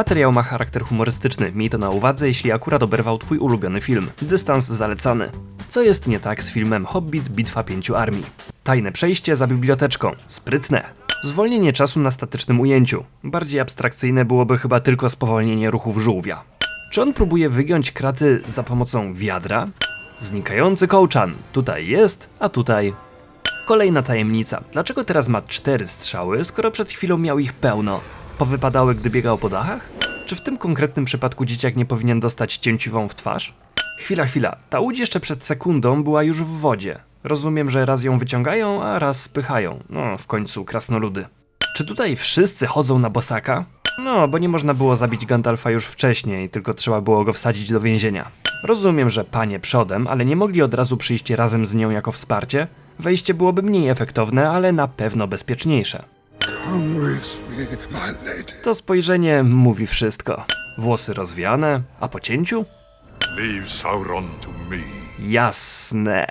Materiał ma charakter humorystyczny, miej to na uwadze, jeśli akurat oberwał twój ulubiony film. Dystans zalecany. Co jest nie tak z filmem Hobbit Bitwa Pięciu Armii? Tajne przejście za biblioteczką. Sprytne. Zwolnienie czasu na statycznym ujęciu. Bardziej abstrakcyjne byłoby chyba tylko spowolnienie ruchów żółwia. Czy on próbuje wygiąć kraty za pomocą wiadra? Znikający kołczan. Tutaj jest, a tutaj Kolejna tajemnica. Dlaczego teraz ma cztery strzały, skoro przed chwilą miał ich pełno? Powypadały, gdy biegał po dachach? Czy w tym konkretnym przypadku dzieciak nie powinien dostać cięciwą w twarz? Chwila, chwila. Ta łódź jeszcze przed sekundą była już w wodzie. Rozumiem, że raz ją wyciągają, a raz spychają. No, w końcu krasnoludy. Czy tutaj wszyscy chodzą na bosaka? No, bo nie można było zabić Gandalfa już wcześniej, tylko trzeba było go wsadzić do więzienia. Rozumiem, że panie przodem, ale nie mogli od razu przyjść razem z nią jako wsparcie? Wejście byłoby mniej efektowne, ale na pewno bezpieczniejsze. To spojrzenie mówi wszystko. Włosy rozwiane, a po cięciu? Leave Sauron to me. Jasne.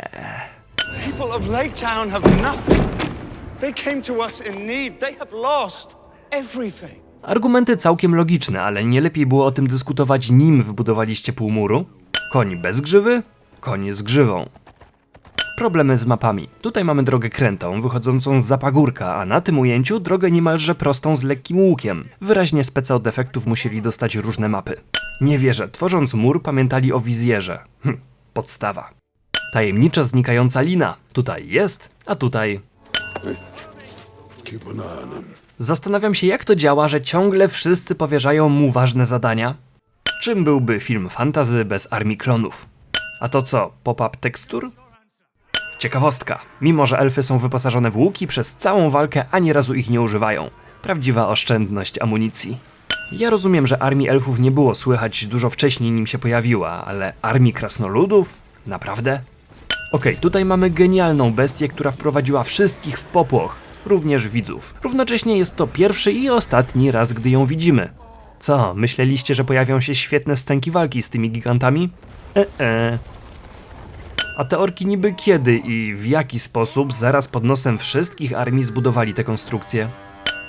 People of Lake Town have nothing. They came to us in need. They have lost everything. Argumenty całkiem logiczne, ale nie lepiej było o tym dyskutować nim wybudowaliście półmuru? Koń bez grzywy? Koń z grzywą. Problemy z mapami. Tutaj mamy drogę krętą, wychodzącą z zapagórka, a na tym ujęciu drogę niemalże prostą z lekkim łukiem. Wyraźnie speca od efektów musieli dostać różne mapy. Nie wierzę, tworząc mur pamiętali o wizjerze. Hm, podstawa. Tajemnicza znikająca lina. Tutaj jest, a tutaj. Zastanawiam się, jak to działa, że ciągle wszyscy powierzają mu ważne zadania. Czym byłby film fantazy bez armii klonów? A to co, pop-up tekstur? Ciekawostka. Mimo, że elfy są wyposażone w łuki, przez całą walkę ani razu ich nie używają. Prawdziwa oszczędność amunicji. Ja rozumiem, że armii elfów nie było słychać dużo wcześniej, nim się pojawiła, ale armii krasnoludów? Naprawdę? Okej, tutaj mamy genialną bestię, która wprowadziła wszystkich w popłoch, również widzów. Równocześnie jest to pierwszy i ostatni raz, gdy ją widzimy. Co, myśleliście, że pojawią się świetne scenki walki z tymi gigantami? E-e. A te orki niby kiedy i w jaki sposób zaraz pod nosem wszystkich armii zbudowali te konstrukcje?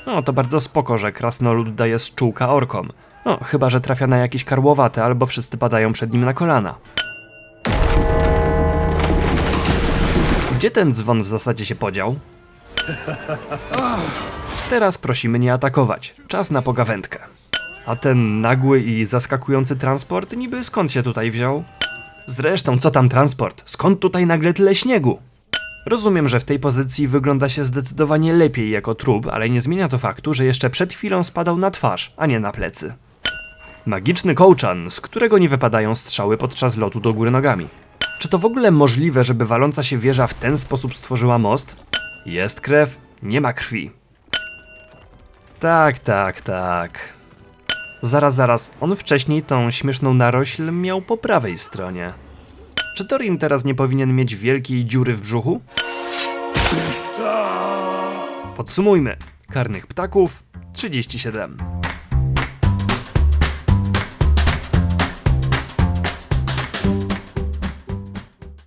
No, to bardzo spoko, że krasnolud daje z czułka orkom. No, chyba, że trafia na jakieś karłowate, albo wszyscy padają przed nim na kolana. Gdzie ten dzwon w zasadzie się podział? Teraz prosimy nie atakować. Czas na pogawędkę. A ten nagły i zaskakujący transport niby skąd się tutaj wziął? Zresztą, co tam transport? Skąd tutaj nagle tyle śniegu? Rozumiem, że w tej pozycji wygląda się zdecydowanie lepiej jako trup, ale nie zmienia to faktu, że jeszcze przed chwilą spadał na twarz, a nie na plecy. Magiczny kołczan, z którego nie wypadają strzały podczas lotu do góry nogami. Czy to w ogóle możliwe, żeby waląca się wieża w ten sposób stworzyła most? Jest krew, nie ma krwi. Tak, tak, tak. Zaraz, zaraz, on wcześniej tą śmieszną narośl miał po prawej stronie. Czy Torin teraz nie powinien mieć wielkiej dziury w brzuchu? Podsumujmy. Karnych ptaków 37.